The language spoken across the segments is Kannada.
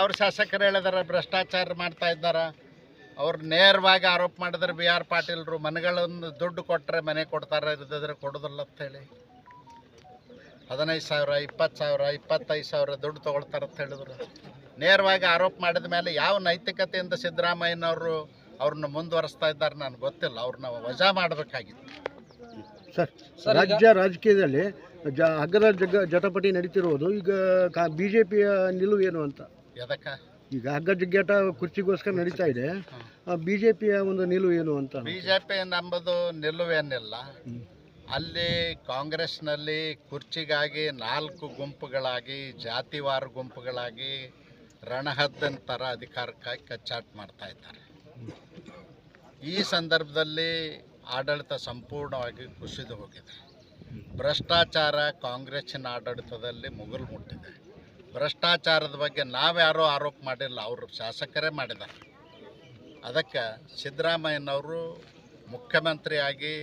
ಅವ್ರ ಶಾಸಕರು ಹೇಳಿದಾರೆ ಭ್ರಷ್ಟಾಚಾರ ಮಾಡ್ತಾ ಇದ್ದಾರೆ. ಅವ್ರು ನೇರವಾಗಿ ಆರೋಪ ಮಾಡಿದ್ರೆ ಬಿ ಆರ್ ಪಾಟೀಲ್ರು ಮನೆಗಳನ್ನು ದುಡ್ಡು ಕೊಟ್ಟರೆ ಮನೆ ಕೊಡ್ತಾರೆ ಇಲ್ಲದಿದ್ರೆ ಕೊಡೋದಿಲ್ಲ ಅಂತೇಳಿ ಹದಿನೈದು ಸಾವಿರ ಇಪ್ಪತ್ತು ಸಾವಿರ ಇಪ್ಪತ್ತೈದು ಸಾವಿರ ದುಡ್ಡು ತೊಗೊಳ್ತಾರೆ ಅಂತ ಹೇಳಿದ್ರು. ನೇರವಾಗಿ ಆರೋಪ ಮಾಡಿದ ಮೇಲೆ ಯಾವ ನೈತಿಕತೆಯಿಂದ ಸಿದ್ದರಾಮಯ್ಯನವರು ಅವ್ರನ್ನ ಮುಂದುವರಿಸ್ತಾ ಇದ್ದಾರೆ ನನಗೆ ಗೊತ್ತಿಲ್ಲ. ಅವ್ರನ್ನ ವಜಾ ಮಾಡಬೇಕಾಗಿತ್ತು. ಸರ್ ರಾಜ್ಯ ರಾಜಕೀಯದಲ್ಲಿ ಜ ಹಗ್ಗದ ಜಗ್ಗ ಜಟಪಟಿ ನಡೀತಿರುವುದು ಈಗ ಬಿ ಜೆ ಪಿಯ ನಿಲುವು ಏನು ಅಂತ? ಎದಕ್ಕೆ ಈಗ ಹಗ್ಗ ಜಿಗ್ಗಾಟ ಕುರ್ಚಿಗೋಸ್ಕರ ನಡೀತಾ ಇದೆ. ಬಿ ಜೆ ಪಿಯ ಒಂದು ನಿಲುವು ಏನು ಅಂತ ಬಿ ಜೆ ಪಿ ನಂಬುದು ನಿಲ್ಲುವೇನಿಲ್ಲ ಹ್ಮ್. ಅಲ್ಲಿ ಕಾಂಗ್ರೆಸ್ನಲ್ಲಿ ಕುರ್ಚಿಗಾಗಿ ನಾಲ್ಕು ಗುಂಪುಗಳಾಗಿ ಜಾತಿವಾರು ಗುಂಪುಗಳಾಗಿ ರಣಹದ್ದನ್ ಥರ ಅಧಿಕಾರಕ್ಕಾಗಿ ಕಚ್ಚಾಟ ಮಾಡ್ತಾ ಇದ್ದಾರೆ. ಈ ಸಂದರ್ಭದಲ್ಲಿ ಆಡಳಿತ ಸಂಪೂರ್ಣವಾಗಿ ಕುಸಿದು ಹೋಗಿದೆ. ಭ್ರಷ್ಟಾಚಾರ ಕಾಂಗ್ರೆಸ್ಸಿನ ಆಡಳಿತದಲ್ಲಿ ಮುಗಿಲು ಮುಟ್ಟಿದೆ. ಭ್ರಷ್ಟಾಚಾರದ ಬಗ್ಗೆ ನಾವ್ಯಾರೋ ಆರೋಪ ಮಾಡಿಲ್ಲ ಅವರು ಶಾಸಕರೇ ಮಾಡಿದ್ದಾರೆ. ಅದಕ್ಕೆ ಸಿದ್ದರಾಮಯ್ಯನವರು ಮುಖ್ಯಮಂತ್ರಿಯಾಗಿ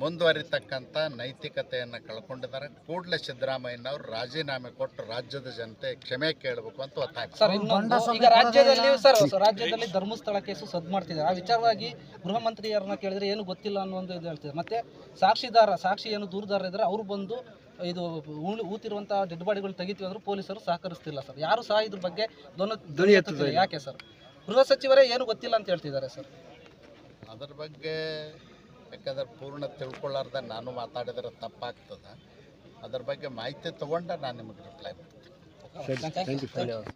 ಮುಂದುವರಿತಕ್ಕಂಥ ನೈತಿಕತೆಯನ್ನು ಕಳ್ಕೊಂಡಿದ್ದಾರೆ. ಕೂಡಲೇ ಸಿದ್ದರಾಮಯ್ಯನವರು ರಾಜೀನಾಮೆ ಕೊಟ್ಟು ರಾಜ್ಯದ ಜನತೆ ಕ್ಷಮೆ ಕೇಳಬೇಕು ಅಂತ ಒತ್ತಾಯ ಸರ್ ಇನ್ನೊಂದು ಈಗ ರಾಜ್ಯದಲ್ಲಿ ಸರ್ ರಾಜ್ಯದಲ್ಲಿ ಧರ್ಮಸ್ಥಳ ಕೇಸು ಸದ್ ಮಾಡ್ತಿದ್ದಾರೆ. ಆ ವಿಚಾರವಾಗಿ ಗೃಹ ಮಂತ್ರಿಯರನ್ನ ಕೇಳಿದ್ರೆ ಏನು ಗೊತ್ತಿಲ್ಲ ಅನ್ನೋ ಒಂದು ಇದು ಹೇಳ್ತಿದ್ದಾರೆ. ಮತ್ತೆ ಸಾಕ್ಷಿದಾರ ಸಾಕ್ಷಿ ಏನು ದೂರದಾರ ಇದ್ರೆ ಅವ್ರು ಬಂದು ಇದು ಊಳಿ ಊತಿರುವಂತಹ ಡೆಡ್ ಬಾಡಿಗಳು ತೆಗಿತೀವಿ ಅಂದ್ರೆ ಪೊಲೀಸರು ಸಹಕರಿಸ್ತಿಲ್ಲ ಸರ್. ಯಾರು ಸಹ ಇದ್ರ ಬಗ್ಗೆ ಧ್ವನಿ ಯಾಕೆ ಸರ್? ಗೃಹ ಸಚಿವರೇ ಏನು ಗೊತ್ತಿಲ್ಲ ಅಂತ ಹೇಳ್ತಿದ್ದಾರೆ ಸರ್. ಅದ್ರ ಬಗ್ಗೆ ಬೇಕಾದ್ರೆ ಪೂರ್ಣ ತಿಳ್ಕೊಳ್ಳಾರ್ದ ನಾನು ಮಾತಾಡಿದ್ರೆ ತಪ್ಪಾಗ್ತದ. ಅದ್ರ ಬಗ್ಗೆ ಮಾಹಿತಿ ತಗೊಂಡ ನಾನು ನಿಮಗೆ ರಿಪ್ಲೈ ಮಾಡ್ತೀನಿ. ಸರಿ ಥ್ಯಾಂಕ್ ಯು ಸರ್